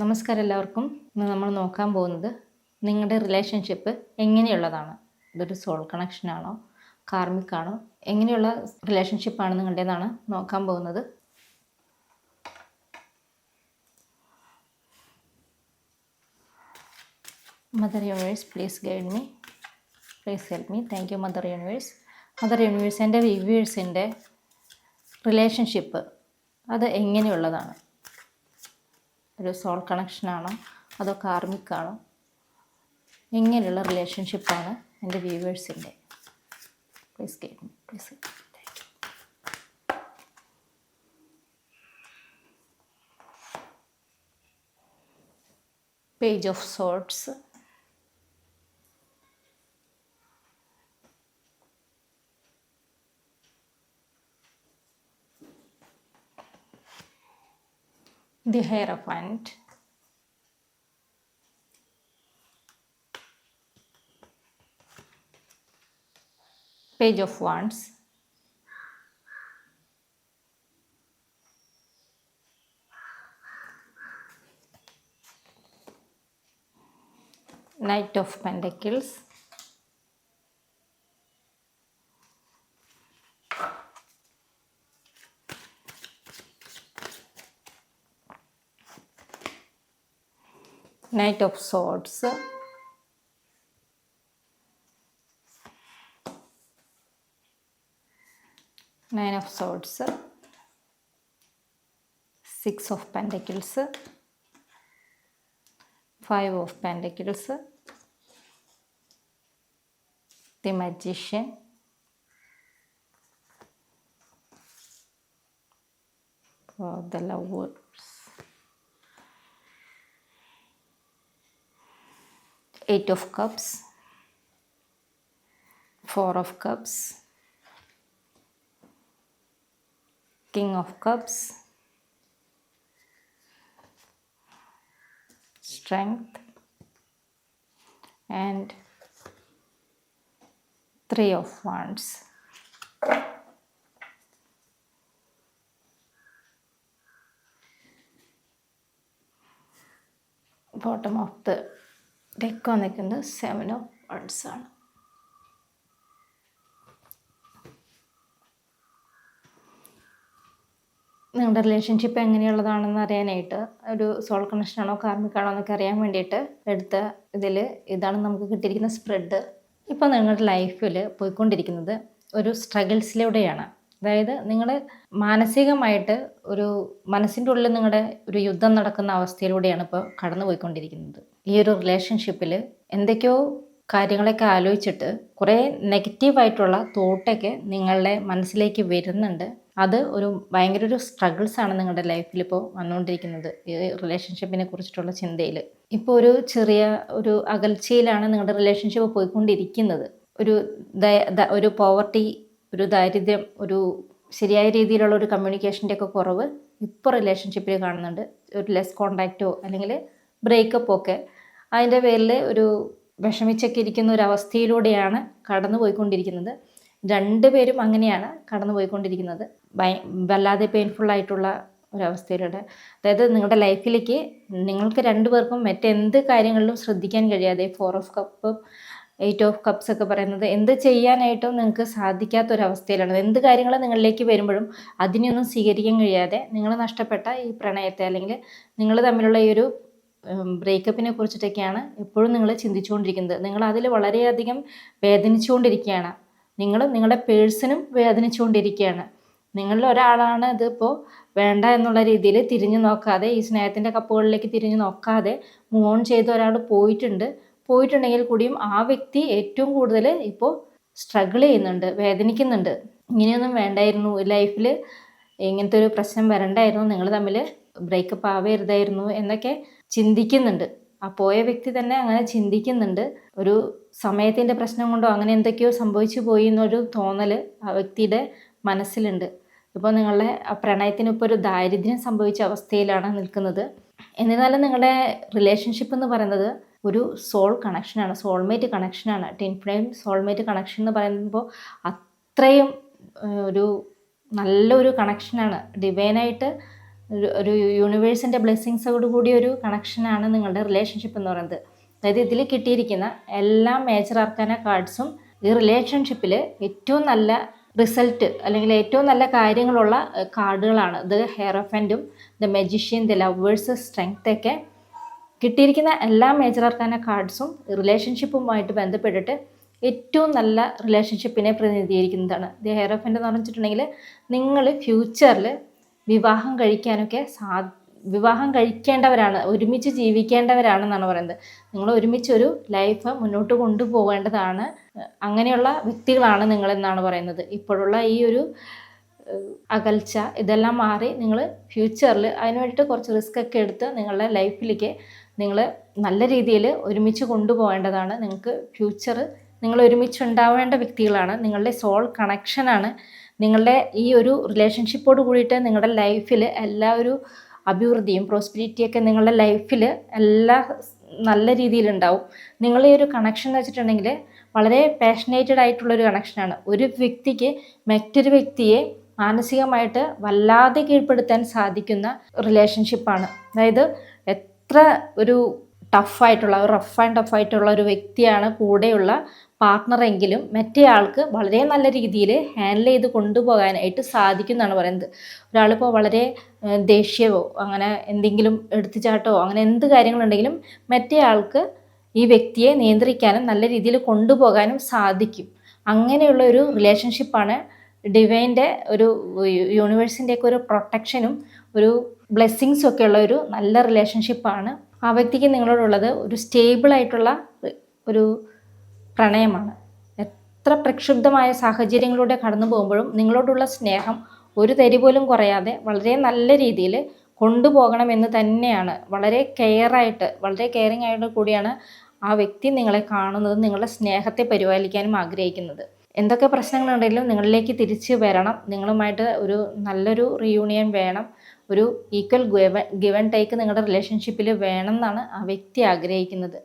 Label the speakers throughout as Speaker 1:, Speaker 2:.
Speaker 1: നമസ്കാരം എല്ലാവർക്കും. ഇന്ന് നമ്മൾ നോക്കാൻ പോകുന്നത് നിങ്ങളുടെ റിലേഷൻഷിപ്പ് എങ്ങനെയുള്ളതാണ്? ഇതൊരു സോൾ കണക്ഷൻ ആണോ? കാർമിക് ആണോ? എങ്ങനെയുള്ള റിലേഷൻഷിപ്പാണ് നിങ്ങളുടേതാണ് നോക്കാൻ പോകുന്നത്? Mother universe please guide me please help me thank you mother universe mother universe എന്റെ വ്യൂവേഴ്സിന്റെ റിലേഷൻഷിപ്പ് അത് എങ്ങനെയുള്ളതാണ്? ഒരു സോൾ കണക്ഷനാണോ അതോ കാർമിക് ആണോ എങ്ങനെയുള്ള റിലേഷൻഷിപ്പാണ് എന്റെ വ്യൂവേഴ്സിന്റെ please guide please page of swords the Hierophant. Page of Wands. Knight of Pentacles. Knight of Swords. Nine of Swords. Six of Pentacles. Five of Pentacles. The Magician. The lover. 8 of cups. 4 of cups. King of cups. Strength. And 3 of wands. Bottom of the deck വന്നിരിക്കുന്നത് seven of wands ആണ്. നിങ്ങളുടെ relationship എങ്ങനെയുള്ളതാണെന്ന് അറിയാനായിട്ട് ഒരു soul connection ആണോ karmic എന്നൊക്കെ അറിയാൻ വേണ്ടിയിട്ട് എടുത്ത ഇതിൽ ഇതാണ് നമുക്ക് കിട്ടിയിരിക്കുന്ന സ്പ്രെഡ് ഇപ്പോൾ നിങ്ങളുടെ ലൈഫിൽ പോയിക്കൊണ്ടിരിക്കുന്നത് ഒരു സ്ട്രഗിൾസിലൂടെയാണ് അതായത് നിങ്ങൾ മാനസികമായിട്ട് ഒരു മനസ്സിന്റെ ഉള്ളിൽ നിങ്ങളുടെ ഒരു യുദ്ധം നടക്കുന്ന അവസ്ഥയിലൂടെയാണ് ഇപ്പോൾ കടന്നു പോയിക്കൊണ്ടിരിക്കുന്നത് ഈ ഒരു റിലേഷൻഷിപ്പിൽ എന്തൊക്കെയോ കാര്യങ്ങളൊക്കെ ആലോചിച്ചിട്ട് കുറേ നെഗറ്റീവായിട്ടുള്ള തോട്ടൊക്കെ നിങ്ങളുടെ മനസ്സിലേക്ക് വരുന്നുണ്ട്. അത് ഒരു ഭയങ്കര ഒരു സ്ട്രഗിൾസ് ആണ് നിങ്ങളുടെ ലൈഫിൽ ഇപ്പോൾ വന്നുകൊണ്ടിരിക്കുന്നത് ഈ റിലേഷൻഷിപ്പിനെ കുറിച്ചിട്ടുള്ള ചിന്തയിൽ ഇപ്പോൾ ഒരു ചെറിയ ഒരു അകൽച്ചയിലാണ് നിങ്ങളുടെ റിലേഷൻഷിപ്പ് പോയിക്കൊണ്ടിരിക്കുന്നത്. ഒരു ഒരു പോവർട്ടി ഒരു ദാരിദ്ര്യം ഒരു ശരിയായ രീതിയിലുള്ള ഒരു കമ്മ്യൂണിക്കേഷന്റെ ഒക്കെ കുറവ് ഇപ്പോൾ റിലേഷൻഷിപ്പിൽ കാണുന്നുണ്ട്. ഒരു ലെസ് കോണ്ടാക്റ്റോ അല്ലെങ്കിൽ ബ്രേക്കപ്പോ ഒക്കെ അതിന്റെ പേരിൽ ഒരു വിഷമിച്ചൊക്കെ ഇരിക്കുന്ന ഒരു അവസ്ഥയിലൂടെയാണ് കടന്നു പോയിക്കൊണ്ടിരിക്കുന്നത് രണ്ടുപേരും അങ്ങനെയാണ് കടന്നു പോയിക്കൊണ്ടിരിക്കുന്നത് വല്ലാതെ പെയിൻഫുൾ ആയിട്ടുള്ള ഒരവസ്ഥയിലൂടെ അതായത് നിങ്ങളുടെ ലൈഫിലേക്ക് നിങ്ങൾക്ക് രണ്ടുപേർക്കും മറ്റെന്ത് കാര്യങ്ങളിലും ശ്രദ്ധിക്കാൻ കഴിയാതെ four of cup eight of cups ഒക്കെ പറയുന്നത് എന്ത് ചെയ്യാനായിട്ടും നിങ്ങൾക്ക് സാധിക്കാത്തൊരവസ്ഥയിലാണ്. എന്ത് കാര്യങ്ങൾ നിങ്ങളിലേക്ക് വരുമ്പോഴും അതിനെയൊന്നും സ്വീകരിക്കാൻ കഴിയാതെ നിങ്ങൾ നഷ്ടപ്പെട്ട ഈ പ്രണയത്തെ അല്ലെങ്കിൽ നിങ്ങൾ തമ്മിലുള്ള ഈ ഒരു ബ്രേക്കപ്പിനെ കുറിച്ചിട്ടൊക്കെയാണ് എപ്പോഴും നിങ്ങൾ ചിന്തിച്ചുകൊണ്ടിരിക്കുന്നത്. നിങ്ങൾ അതിൽ വളരെയധികം വേദനിച്ചുകൊണ്ടിരിക്കുകയാണ്. നിങ്ങൾ നിങ്ങളുടെ പേഴ്സണും വേദനിച്ചുകൊണ്ടിരിക്കുകയാണ്. നിങ്ങളിൽ ഒരാളാണ് ഇതിപ്പോൾ വേണ്ട എന്നുള്ള രീതിയിൽ തിരിഞ്ഞു നോക്കാതെ ഈ സ്നേഹത്തിന്റെ കപ്പുകളിലേക്ക് തിരിഞ്ഞു നോക്കാതെ മൂവ് ഓൺ ചെയ്ത ഒരാൾ പോയിട്ടുണ്ട്. പോയിട്ടുണ്ടെങ്കിൽ കൂടിയും ആ വ്യക്തി ഏറ്റവും കൂടുതൽ ഇപ്പോൾ സ്ട്രഗിൾ ചെയ്യുന്നുണ്ട് വേദനിക്കുന്നുണ്ട്. ഇങ്ങനെയൊന്നും വേണ്ടായിരുന്നു. ലൈഫിൽ ഇങ്ങനത്തെ ഒരു പ്രശ്നം വരണ്ടായിരുന്നു. നിങ്ങൾ തമ്മിൽ ബ്രേക്കപ്പ് ആവരുതായിരുന്നു എന്നൊക്കെ ചിന്തിക്കുന്നുണ്ട്. ആ പോയ വ്യക്തി തന്നെ അങ്ങനെ ചിന്തിക്കുന്നുണ്ട്. ഒരു സമയത്തിന്റെ പ്രശ്നം കൊണ്ടോ അങ്ങനെ എന്തൊക്കെയോ സംഭവിച്ചു പോയി എന്നൊരു തോന്നൽ ആ വ്യക്തിയുടെ മനസ്സിലുണ്ട്. ഇപ്പോൾ നിങ്ങളുടെ പ്രണയത്തിന് ഇപ്പോൾ ഒരു ദാരിദ്ര്യം സംഭവിച്ച അവസ്ഥയിലാണ് നിൽക്കുന്നത്. എന്നിരുന്നാലും നിങ്ങളുടെ റിലേഷൻഷിപ്പ് എന്ന് പറയുന്നത് ഒരു സോൾ കണക്ഷനാണ് സോൾമേറ്റ് കണക്ഷനാണ് ടിൻ ഫ്ലെയിം സോൾമേറ്റ് കണക്ഷൻ എന്ന് പറയുമ്പോൾ അത്രയും ഒരു നല്ലൊരു കണക്ഷനാണ് ഡിവൈനായിട്ട് ഒരു യൂണിവേഴ്സിന്റെ ബ്ലെസ്സിങ്സോട് കൂടിയ ഒരു കണക്ഷനാണ് നിങ്ങളുടെ റിലേഷൻഷിപ്പ് എന്ന് പറയുന്നത്. അതായത് ഇതിൽ കിട്ടിയിരിക്കുന്ന എല്ലാ മേജർ ആർക്കാന കാർഡ്സും ഈ റിലേഷൻഷിപ്പിൽ ഏറ്റവും നല്ല റിസൾട്ട് അല്ലെങ്കിൽ ഏറ്റവും നല്ല കാര്യങ്ങളുള്ള കാർഡുകളാണ് ഇത് ആൻഡും the magician the lovers strength ഒക്കെ കിട്ടിയിരിക്കുന്ന എല്ലാ മേജർ അർക്കാന കാർഡ്സും റിലേഷൻഷിപ്പുമായിട്ട് ബന്ധപ്പെട്ടിട്ട് ഏറ്റവും നല്ല റിലേഷൻഷിപ്പിനെ പ്രതിനിധീകരിക്കുന്നതാണ്. ദി ഹെയർ ഓഫ് എന്ന് പറഞ്ഞിട്ടുണ്ടെങ്കിൽ നിങ്ങൾ ഫ്യൂച്ചറിൽ വിവാഹം കഴിക്കാനൊക്കെ സാ വിവാഹം കഴിക്കേണ്ടവരാണ് ഒരുമിച്ച് ജീവിക്കേണ്ടവരാണെന്നാണ് പറയുന്നത്. നിങ്ങൾ ഒരുമിച്ച് ഒരു ലൈഫ് മുന്നോട്ട് കൊണ്ടുപോകേണ്ടതാണ് അങ്ങനെയുള്ള വ്യക്തികളാണ് നിങ്ങളെന്നാണ് പറയുന്നത്. ഇപ്പോഴുള്ള ഈ ഒരു അകൽച്ച ഇതെല്ലാം മാറി നിങ്ങൾ ഫ്യൂച്ചറിൽ അതിന് വേണ്ടിയിട്ട് കുറച്ച് റിസ്ക് ഒക്കെ എടുത്ത് നിങ്ങളുടെ ലൈഫിലേക്ക് നിങ്ങൾ നല്ല രീതിയിൽ ഒരുമിച്ച് കൊണ്ടുപോകേണ്ടതാണ്. നിങ്ങൾക്ക് ഫ്യൂച്ചർ നിങ്ങൾ ഒരുമിച്ച് ഉണ്ടാവേണ്ട വ്യക്തികളാണ്. നിങ്ങളുടെ സോൾ കണക്ഷനാണ് നിങ്ങളുടെ ഈ ഒരു റിലേഷൻഷിപ്പോട് കൂടിയിട്ട് നിങ്ങളുടെ ലൈഫിൽ എല്ലാ ഒരു അഭിവൃദ്ധിയും പ്രോസ്പിരിറ്റിയൊക്കെ നിങ്ങളുടെ ലൈഫിൽ എല്ലാ നല്ല രീതിയിലുണ്ടാവും നിങ്ങൾ ഈ ഒരു കണക്ഷൻ എന്ന് വെച്ചിട്ടുണ്ടെങ്കിൽ വളരെ പാഷനേറ്റഡ് ആയിട്ടുള്ളൊരു കണക്ഷനാണ് ഒരു വ്യക്തിക്ക് മറ്റൊരു വ്യക്തിയെ മാനസികമായിട്ട് വല്ലാതെ കീഴ്പ്പെടുത്താൻ സാധിക്കുന്ന റിലേഷൻഷിപ്പാണ് അതായത് എത്ര ഒരു ടഫായിട്ടുള്ള റഫ് ആൻഡ് ടഫ് ആയിട്ടുള്ള ഒരു വ്യക്തിയാണ് കൂടെയുള്ള പാർട്ട്ണറെങ്കിലും മറ്റേ ആൾക്ക് വളരെ നല്ല രീതിയിൽ ഹാൻഡിൽ ചെയ്ത് കൊണ്ടുപോകാനായിട്ട് സാധിക്കും എന്നാണ് പറയുന്നത്. ഒരാളിപ്പോൾ വളരെ ദേഷ്യമോ അങ്ങനെ എന്തെങ്കിലും എടുത്തുചാട്ടോ അങ്ങനെ എന്ത് കാര്യങ്ങളുണ്ടെങ്കിലും മറ്റേ ആൾക്ക് ഈ വ്യക്തിയെ നിയന്ത്രിക്കാനും നല്ല രീതിയിൽ കൊണ്ടുപോകാനും സാധിക്കും. അങ്ങനെയുള്ള ഒരു റിലേഷൻഷിപ്പാണ് ഡിവൈന്റെ ഒരു യൂണിവേഴ്സിന്റെ ഒക്കെ ഒരു പ്രൊട്ടക്ഷനും ഒരു ബ്ലെസ്സിങ്സും ഒക്കെ ഉള്ള ഒരു നല്ല റിലേഷൻഷിപ്പാണ് ആ വ്യക്തിക്ക് നിങ്ങളോടുള്ളത് ഒരു സ്റ്റേബിളായിട്ടുള്ള ഒരു പ്രണയമാണ്. എത്ര പ്രക്ഷുബ്ധമായ സാഹചര്യങ്ങളിലൂടെ കടന്നു പോകുമ്പോഴും നിങ്ങളോടുള്ള സ്നേഹം ഒരു തരി പോലും കുറയാതെ വളരെ നല്ല രീതിയിൽ കൊണ്ടുപോകണമെന്ന് തന്നെയാണ്. വളരെ കെയറായിട്ട് വളരെ കെയറിങ് ആയിട്ട് കൂടിയാണ് ആ വ്യക്തി നിങ്ങളെ കാണുന്നത് നിങ്ങളുടെ സ്നേഹത്തെ പരിപാലിക്കാനും ആഗ്രഹിക്കുന്നത്. എന്തൊക്കെ പ്രശ്നങ്ങളുണ്ടെങ്കിലും നിങ്ങളിലേക്ക് തിരിച്ച് വരണം. നിങ്ങളുമായിട്ട് ഒരു നല്ലൊരു റിയൂണിയൻ വേണം. ഒരു ഈക്വൽ ഗിവൻ ടേക്ക് നിങ്ങളുടെ റിലേഷൻഷിപ്പിൽ വേണം എന്നാണ് ആ വ്യക്തി ആഗ്രഹിക്കുന്നത്.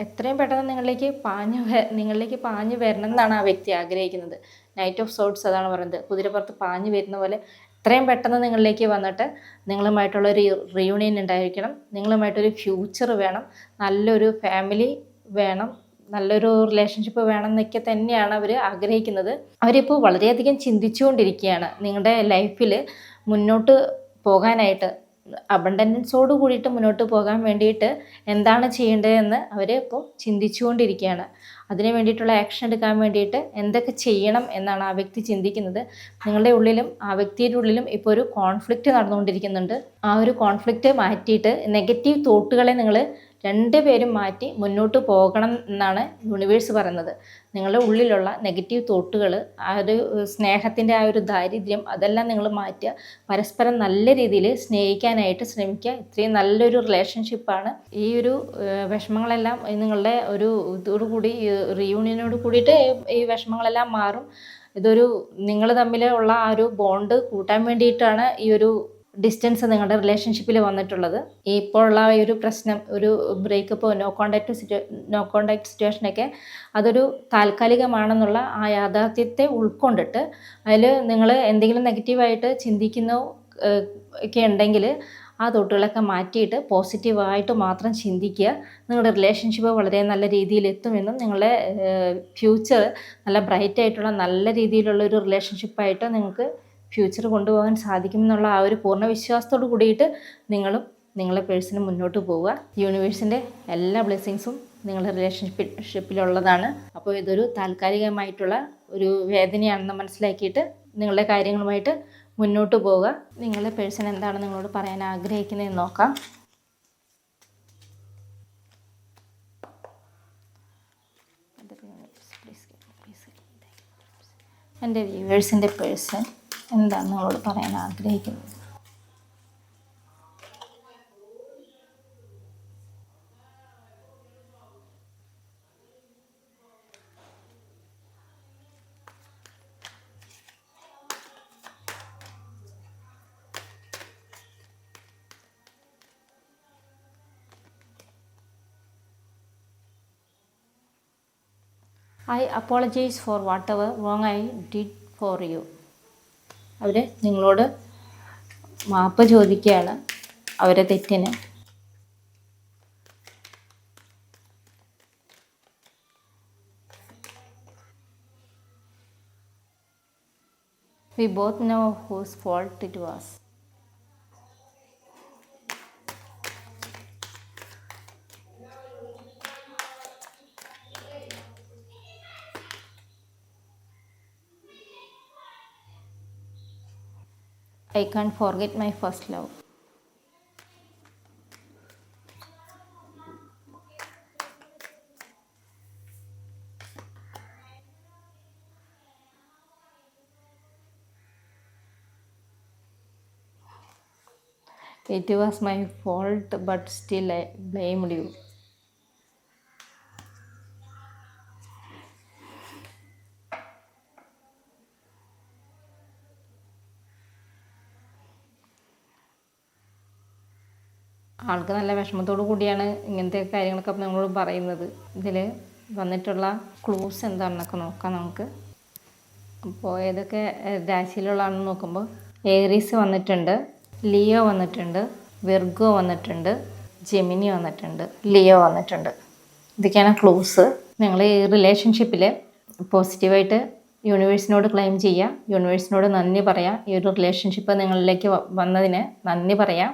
Speaker 1: എത്രയും പെട്ടെന്ന് നിങ്ങളിലേക്ക് പാഞ്ഞു നിങ്ങളിലേക്ക് പാഞ്ഞു വരണം എന്നാണ് ആ വ്യക്തി ആഗ്രഹിക്കുന്നത്. നൈറ്റ് ഓഫ് സോട്ട്സ് അതാണ് പറയുന്നത്. കുതിരപ്പുറത്ത് പാഞ്ഞു വരുന്ന പോലെ എത്രയും പെട്ടെന്ന് നിങ്ങളിലേക്ക് വന്നിട്ട് നിങ്ങളുമായിട്ടുള്ള ഒരു റിയൂണിയൻ ഉണ്ടായിരിക്കണം. നിങ്ങളുമായിട്ടൊരു ഫ്യൂച്ചർ വേണം. നല്ലൊരു ഫാമിലി വേണം. നല്ലൊരു റിലേഷൻഷിപ്പ് വേണം എന്നൊക്കെ തന്നെയാണ് അവർ ആഗ്രഹിക്കുന്നത്. അവരിപ്പോൾ വളരെയധികം ചിന്തിച്ചുകൊണ്ടിരിക്കുകയാണ് നിങ്ങളുടെ ലൈഫിൽ മുന്നോട്ട് പോകാനായിട്ട്. അബണ്ടൻസോട് കൂടിയിട്ട് മുന്നോട്ട് പോകാൻ വേണ്ടിയിട്ട് എന്താണ് ചെയ്യേണ്ടതെന്ന് അവർ ഇപ്പോൾ ചിന്തിച്ചുകൊണ്ടിരിക്കുകയാണ്. അതിന് വേണ്ടിയിട്ടുള്ള ആക്ഷൻ എടുക്കാൻ വേണ്ടിയിട്ട് എന്തൊക്കെ ചെയ്യണം എന്നാണ് ആ വ്യക്തി ചിന്തിക്കുന്നത്. നിങ്ങളുടെ ഉള്ളിലും ആ വ്യക്തിയുടെ ഉള്ളിലും ഇപ്പോൾ ഒരു കോൺഫ്ലിക്റ്റ് നടന്നുകൊണ്ടിരിക്കുന്നുണ്ട്. ആ ഒരു കോൺഫ്ലിക്റ്റ് മാറ്റിയിട്ട് നെഗറ്റീവ് തോട്ടുകളെ നിങ്ങൾ രണ്ടുപേരും മാറ്റി മുന്നോട്ട് പോകണം എന്നാണ് യൂണിവേഴ്സ് പറയുന്നത്. നിങ്ങളുടെ ഉള്ളിലുള്ള നെഗറ്റീവ് തോട്ടുകൾ ആ ഒരു സ്നേഹത്തിന്റെ ആ ഒരു ദാരിദ്ര്യം അതെല്ലാം നിങ്ങൾ മാറ്റുക. പരസ്പരം നല്ല രീതിയിൽ സ്നേഹിക്കാനായിട്ട് ശ്രമിക്കുക. ഇത്രയും നല്ലൊരു റിലേഷൻഷിപ്പാണ് ഈ ഒരു വിഷമങ്ങളെല്ലാം നിങ്ങളുടെ ഒരു ഇതോടുകൂടി റീയൂണിയനോട് കൂടിയിട്ട് ഈ വിഷമങ്ങളെല്ലാം മാറും. ഇതൊരു നിങ്ങൾ തമ്മിലുള്ള ആ ഒരു ബോണ്ട് കൂട്ടാൻ വേണ്ടിയിട്ടാണ് ഈ ഒരു ഡിസ്റ്റൻസ് നിങ്ങളുടെ റിലേഷൻഷിപ്പിൽ വന്നിട്ടുള്ളത്. ഇപ്പോഴുള്ള ഈ ഒരു പ്രശ്നം ഒരു ബ്രേക്കപ്പോ no contact situation no contact സിറ്റുവേഷനൊക്കെ അതൊരു താൽക്കാലികമാണെന്നുള്ള ആ യാഥാർത്ഥ്യത്തെ ഉൾക്കൊണ്ടിട്ട് അതിൽ നിങ്ങൾ എന്തെങ്കിലും നെഗറ്റീവായിട്ട് ചിന്തിക്കുന്നോ ഒക്കെ ഉണ്ടെങ്കിൽ ആ തൊട്ടുകളൊക്കെ മാറ്റിയിട്ട് പോസിറ്റീവായിട്ട് മാത്രം ചിന്തിക്കുക. നിങ്ങളുടെ റിലേഷൻഷിപ്പ് വളരെ നല്ല രീതിയിൽ എത്തുമെന്നും നിങ്ങളുടെ ഫ്യൂച്ചർ നല്ല ബ്രൈറ്റ് ആയിട്ടുള്ള നല്ല രീതിയിലുള്ള ഒരു റിലേഷൻഷിപ്പായിട്ട് നിങ്ങൾക്ക് ഫ്യൂച്ചർ കൊണ്ടുപോകാൻ സാധിക്കുമെന്നുള്ള ആ ഒരു പൂർണ വിശ്വാസത്തോട് കൂടിയിട്ട് നിങ്ങളും നിങ്ങളെ പേഴ്സണും മുന്നോട്ട് പോവുക. യൂണിവേഴ്സിന്റെ എല്ലാ ബ്ലെസ്സിങ്സും നിങ്ങളുടെ റിലേഷൻഷിപ്പിലുള്ളതാണ് അപ്പോൾ ഇതൊരു താൽക്കാലികമായിട്ടുള്ള ഒരു വേദനയാണെന്ന് മനസ്സിലാക്കിയിട്ട് നിങ്ങളുടെ കാര്യങ്ങളുമായിട്ട് മുന്നോട്ട് പോവുക. നിങ്ങളുടെ പേഴ്സൺ എന്താണ് നിങ്ങളോട് പറയാൻ ആഗ്രഹിക്കുന്നതെന്ന് നോക്കാം. എന്റെ വ്യൂവേഴ്സിന്റെ പേഴ്സൺ എന്താണ് നിങ്ങളോട് പറയാൻ ആഗ്രഹിക്കുന്നത്? I apologise for whatever wrong I did for you അവർ നിങ്ങളോട് മാപ്പ് ചോദിക്കുകയാണ് അവരെ തെറ്റിന് we both know whose fault it was. I can't forget my first love. It was my fault, but still I blamed you. ആൾക്ക് നല്ല വിഷമത്തോടു കൂടിയാണ് ഇങ്ങനത്തെ കാര്യങ്ങളൊക്കെ നമ്മളോട് പറയുന്നത്. ഇതിൽ വന്നിട്ടുള്ള ക്ലൂസ് എന്താണെന്നൊക്കെ നോക്കാം നമുക്ക്. അപ്പോൾ ഏതൊക്കെ രാശിയിലുള്ളതാണെന്ന് നോക്കുമ്പോൾ ഏറീസ് വന്നിട്ടുണ്ട് ലിയോ വന്നിട്ടുണ്ട് വിർഗോ വന്നിട്ടുണ്ട് ജെമിനി വന്നിട്ടുണ്ട് ലിയോ വന്നിട്ടുണ്ട്. ഇതൊക്കെയാണ് ക്ലൂസ് നിങ്ങൾ ഈ റിലേഷൻഷിപ്പിൽ പോസിറ്റീവായിട്ട് യൂണിവേഴ്സിനോട് ക്ലെയിം ചെയ്യുക യൂണിവേഴ്സിനോട് നന്ദി പറയാം. ഈ ഒരു റിലേഷൻഷിപ്പ് നിങ്ങളിലേക്ക് വന്നതിന് നന്ദി പറയാം.